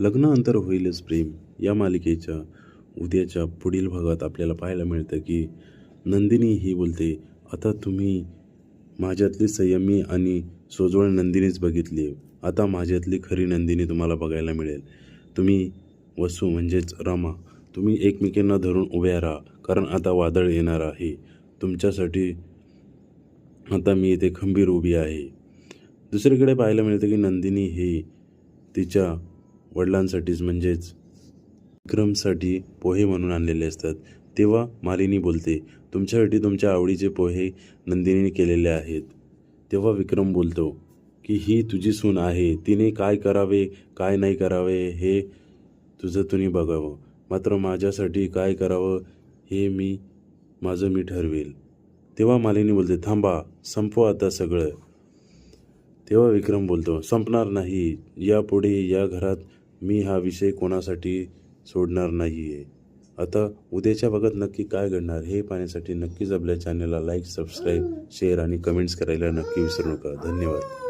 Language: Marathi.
लग्नानंतर होईलच प्रेम. या मालिकेच्या उद्याच्या पुढील भागात आपल्याला पाहायला मिळतं की नंदिनी ही बोलते आता तुम्ही माझ्यातली संयमी आणि सोजवळ नंदिनीच बघितली आता माझ्यातली खरी नंदिनी तुम्हाला बघायला मिळेल. तुम्ही वसू म्हणजेच रमा. तुम्ही एकमेकींना धरून उभ्या राहा कारण आता वादळ येणार आहे. तुमच्यासाठी आता मी इथे खंबीर उभी आहे. दुसरीकडे पाहायला मिळतं की नंदिनी ही तिच्या वडिलांसाठीच म्हणजेच विक्रमसाठी पोहे म्हणून आणलेले असतात. तेव्हा मालिनी बोलते तुमच्यासाठी तुमच्या आवडीचे पोहे नंदिनीने केलेले आहेत. तेव्हा विक्रम बोलतो की ही तुझी सून आहे तिने काय करावे काय नाही करावे हे तुझं तुम्ही बघावं. मात्र माझ्यासाठी काय करावं हे मी माझं मी ठरवेल. तेव्हा मालिनी बोलते थांबा संपवा आता सगळं. तेव्हा विक्रम बोलतो संपणार नाही. यापुढे या घरात मी हा विषय कोणासाठी सोडणार नाही आहे आता उद्याच्या भागात नक्की काय घडणार हे पाहण्यासाठी नक्कीच आपल्या चॅनलला लाईक सबस्क्राईब शेअर आणि कमेंट्स करायला नक्की विसरू नका. धन्यवाद.